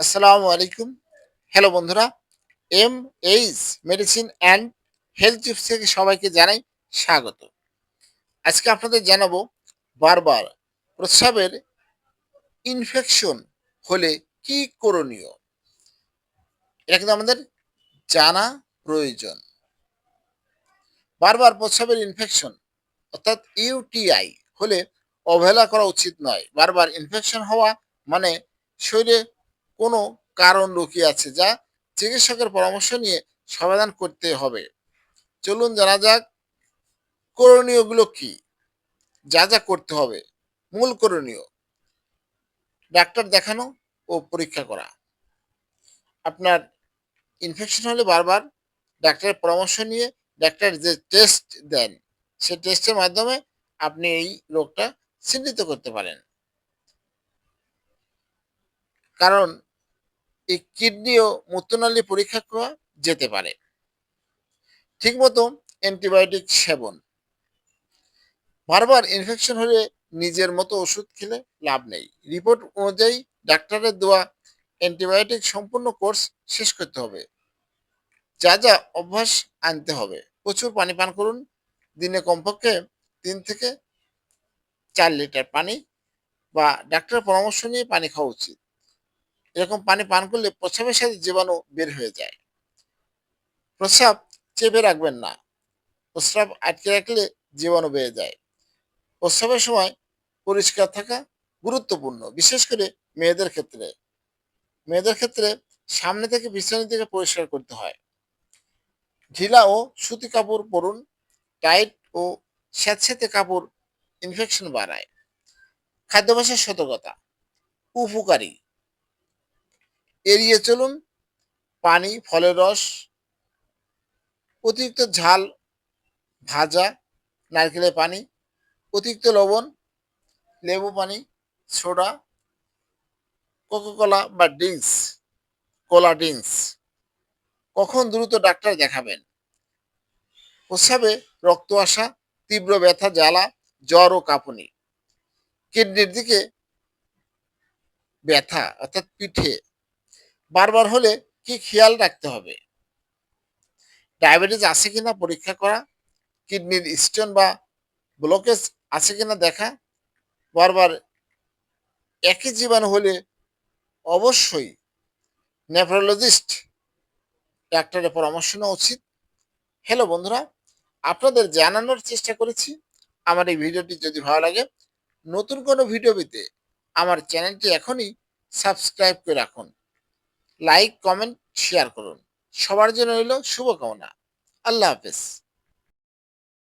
আসসালামু আলাইকুম। হ্যালো বন্ধুরা M H medicine and health tips থেকে সবাইকে জানাই স্বাগত। আজকে আপনাদের জানাব বারবার প্রস্রাবের ইনফেকশন হলে কি করণীয়? এটা কিন্তু আমাদের জানা প্রয়োজন। বারবার প্রস্রাবের ইনফেকশন অর্থাৎ ইউটিআই হলে অবহেলা করা উচিত নয়। বারবার ইনফেকশন হওয়া মানে শরীরে কোনো কারণ লুকিয়ে আছে যা চিকিৎসকের পরামর্শ নিয়ে সমাধান করতে হবে। চলুন জানা যাক করণীয়গুলো কি, যা যা করতে হবে। মূল করণীয়, ডাক্তার দেখানো ও পরীক্ষা করা। আপনার ইনফেকশন হলে বারবার ডাক্তারের পরামর্শ নিয়ে ডাক্তার যে টেস্ট দেন, সে টেস্টের মাধ্যমে আপনি এই রোগটা চিহ্নিত করতে পারেন। কারণ এই কিডনি ও মূত্রনালী পরীক্ষা করা যেতে পারে। ঠিকমতো অ্যান্টিবায়োটিক সেবন। বারবার ইনফেকশন হলে নিজের মতো ওষুধ খেলে লাভ নেই। রিপোর্ট অনুযায়ী ডাক্তারের দেওয়া অ্যান্টিবায়োটিক সম্পূর্ণ কোর্স শেষ করতে হবে। যা যা অভ্যাস আনতে হবে। প্রচুর পানি পান করুন। দিনে কমপক্ষে তিন থেকে চার লিটার পানি বা ডাক্তারের পরামর্শ নিয়ে পানি খাওয়া উচিত। এরকম পানি পান করলে প্রস্রাবের সাথে জীবাণু বের হয়ে যায়। প্রস্রাব চেপে রাখবেন না। প্রস্রাব আটকে রাখলে জীবাণু বেড়ে যায়। প্রস্রাবের সময় পরিষ্কার থাকা গুরুত্বপূর্ণ, বিশেষ করে মেয়েদের ক্ষেত্রে। মেয়েদের ক্ষেত্রে সামনে থেকে পিছনের দিকে পরিষ্কার করতে হয়। ঢিলা ও সুতি কাপড় পরুন, টাইট ও স্যাঁতস্যাঁতে কাপড় ইনফেকশন বাড়ায়। খাদ্যাভ্যাসের সতর্কতা, উপকারী। এড়িয়ে চলুন। পানি, ফলের রস, অতিরিক্ত ঝাল, ভাজা, নারকেলের পানি, অতিরিক্ত লবণ, লেবু পানি, সোডা, কোকোকোলা বা ড্রিঙ্কস কোলা ড্রিঙ্কস কখন দ্রুত ডাক্তার দেখাবেন? প্রস্রাবে রক্ত আসা, তীব্র ব্যথা, জ্বালা, জ্বর ও কাঁপুনি। কিডনির দিকে ব্যথা, অর্থাৎ পিঠে বারবার হলে কি খেয়াল রাখতে হবে? ডায়াবেটিস আছে কিনা পরীক্ষা করা? কিডনির স্টোন বা ব্লকেজ আছে কিনা দেখা? বারবার একই জীবাণু হলে অবশ্যই নেফ্রোলজিস্ট ডাক্তারের পরামর্শ নেওয়া উচিত। হ্যালো বন্ধুরা, আপনাদের জানানোর চেষ্টা করেছি। আমার এই ভিডিওটি যদি ভালো লাগে, নতুন কোনো ভিডিও পেতে আমার চ্যানেলটি এখনই সাবস্ক্রাইব করে রাখুন। লাইক কমেন্ট শেয়ার করুন। সবার জন্য রইল শুভকামনা। আল্লাহ হাফেজ।